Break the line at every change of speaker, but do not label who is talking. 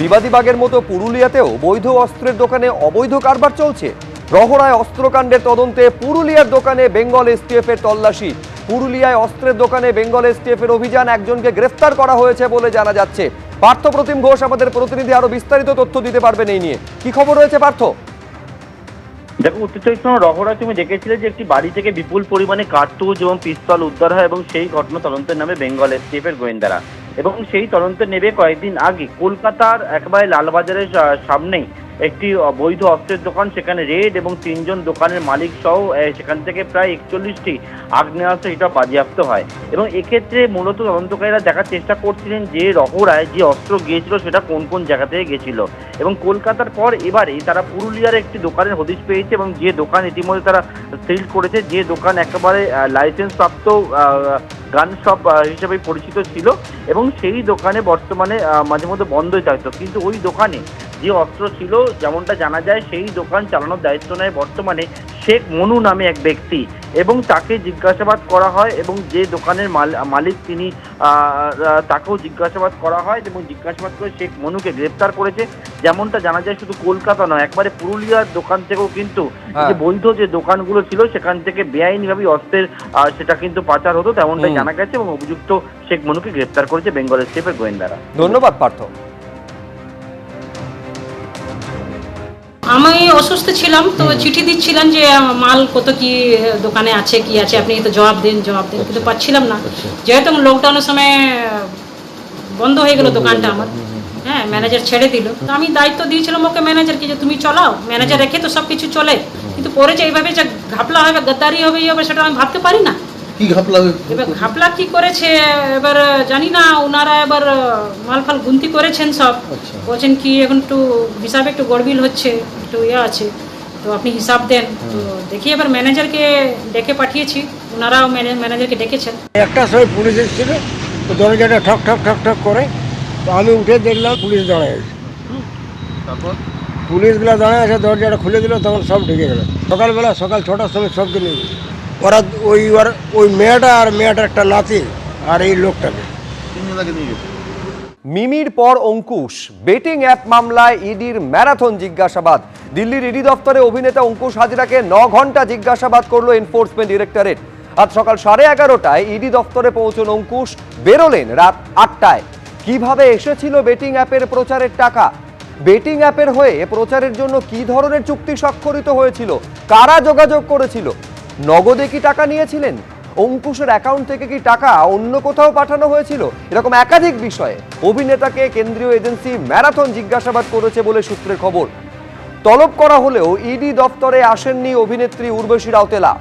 বিবাদীবাগের মতো পুরুলিয়াতেও বৈধ অস্ত্রের দোকানে অবৈধ কারবার চলছে। রহড়ায় অস্ত্রকাণ্ডের তদন্তে পুরুলিয়ার দোকানে বেঙ্গল এসটিএফ এর তল্লাশি। পুরুলিয়ায় অস্ত্রের দোকানে বেঙ্গল এসটিএফ এর অভিযান একজনকে গ্রেফতার করা হয়েছে বলে জানা যাচ্ছে। পার্থ প্রতিম ঘোষ আমাদের প্রতিনিধি আরও বিস্তারিত তথ্য দিতে পারবেন এই নিয়ে। কি খবর রয়েছে, পার্থ?
দেখো, উত্তর চব্বিশ রহরা, তুমি দেখেছিলে যে একটি বাড়ি থেকে বিপুল পরিমাণে কার্তুজ এবং পিস্তল উদ্ধার হয় এবং সেই ঘটনা তদন্তের নামে বেঙ্গল এসটিএফ এর গোয়েন্দারা। এবং সেই তদন্তে নেবে কয়েকদিন আগে। কলকাতার একেবারে লালবাজারের সামনেই একটি বৈধ অস্ত্রের দোকান, সেখানে রেড এবং তিনজন দোকানের মালিক সহ সেখান থেকে প্রায় একচল্লিশটি আগ্নেয়াস্ত্র এটা বাজেয়াপ্ত হয়। এবং এক্ষেত্রে মূলত তদন্তকারীরা দেখার চেষ্টা করছিলেন যে রহরায় যে অস্ত্র গিয়েছিল, সেটা কোন কোন জায়গা থেকে গেছিল এবং কলকাতার পর এবারে তারা পুরুলিয়ার একটি দোকানের হদিশ পেয়েছে এবং যে দোকান ইতিমধ্যে তারা সিল করেছে, যে দোকান একেবারে লাইসেন্স প্রাপ্ত গান শপ হিসেবে পরিচিত ছিল এবং সেই দোকানে বর্তমানে মাঝে মধ্যে বন্ধই থাকতো কিন্তু ওই দোকানে যে অস্ত্র ছিল, যেমনটা জানা যায়, সেই দোকান চালানোর দায়িত্ব নেয় বর্তমানে শেখ মনু নামে এক ব্যক্তি এবং তাকে জিজ্ঞাসাবাদ করা হয় এবং যে দোকানের মালিক তিনি তাকেও জিজ্ঞাসাবাদ করা হয় এবং জিজ্ঞাসাবাদ করে শেখ মনুকে গ্রেপ্তার করেছে। যেমনটা জানা যায় শুধু কলকাতা নয় একবারে পুরুলিয়ার দোকান থেকেও কিন্তু
হ্যাঁ।
যে বৈধ যে দোকানগুলো ছিল সেখান থেকে বেআইনিভাবে অস্ত্রের সেটা কিন্তু পাচার হতো তেমনটাই জানা গেছে এবং অভিযুক্ত শেখ মনুকে গ্রেপ্তার করেছে বেঙ্গল স্টেপের গোয়েন্দারা।
ধন্যবাদ পার্থ।
আমি অসুস্থ ছিলাম তো চিঠি দিচ্ছিলাম যে মাল কত কি দোকানে আছে কি আছে আপনি তো জবাব দিন জবাব দিন কিন্তু পাচ্ছিলাম না। যেহেতু লকডাউনের সময় বন্ধ হয়ে গেল দোকানটা আমার। হ্যাঁ ম্যানেজার ছেড়ে দিল। তো আমি দায়িত্ব দিয়েছিলাম ওকে ম্যানেজারকে যে তুমি চলাও ম্যানেজার রেখে তো সব কিছু চলে কিন্তু পরে যে এইভাবে যে ঘাপলা হবে গদ্দারি হবে ইয়ে হবে সেটা আমি ভাবতে পারি না।
কি ঘাপলা হয়ে-
এবার ঘাপলা কি করেছে? এবার জানি না ওনারা এবার মাল ফাল গুনতি করেছেন সব।
আচ্ছা।
বলছেন কি এখন একটু হিসাবে একটু গড়বিল হচ্ছে একটু ইয়ে আছে। তো আপনি হিসাব দেন। তো দেখি এবার ম্যানেজারকে ডেকে পাঠিয়েছি। ওনারাও ম্যানে- ম্যানেজারকে ডেকেছেন।
একটা সময় পুলিশ এসেছিল তো দরজাটা ঠক ঠক ঠক ঠক করে তো আমি উঠে দেখলাম পুলিশ দাঁড়ায় আছে।
তারপর?
পুলিশগুলো দাঁড়ায় আছে দরজাটা খুলে দিল তখন সব ঢুকে গেল। সকালবেলা সকাল ছটার সময় সবকে নিয়ে গেছে। ওরা ওই ওই মেয়েটা আর মেয়েটার একটা নাতি আর এই লোকটাকে।
মিমির পর অঙ্কুশ, বেটিং অ্যাপ মামলায় ইডির ম্যারাথন জিজ্ঞাসাবাদ। দিল্লির ইডি দফতরে অভিনেতা অঙ্কুশ হাজরাকে ন ঘণ্টা জিজ্ঞাসাবাদ করল এনফোর্সমেন্ট ডিরেক্টরেট আজ সকাল সাড়ে এগারোটায় ইডি দফতরে পৌঁছন অঙ্কুশ, বেরোলেন রাত আটটায়। কীভাবে এসেছিল বেটিং অ্যাপের প্রচারের টাকা? বেটিং অ্যাপের হয়ে প্রচারের জন্য কি ধরনের চুক্তি স্বাক্ষরিত হয়েছিল? কারা যোগাযোগ করেছিল? নগদে কি টাকা নিয়েছিলেন? অঙ্কুশের অ্যাকাউন্ট থেকে কি টাকা অন্য কোথাও পাঠানো হয়েছিল? এরকম একাধিক বিষয়ে অভিনেতাকে কেন্দ্রীয় এজেন্সি ম্যারাথন জিজ্ঞাসাবাদ করেছে বলে সূত্রের খবর। তলব করা হলেও ইডি দপ্তরে আসেননি অভিনেত্রী উর্বশী রাউতেলা।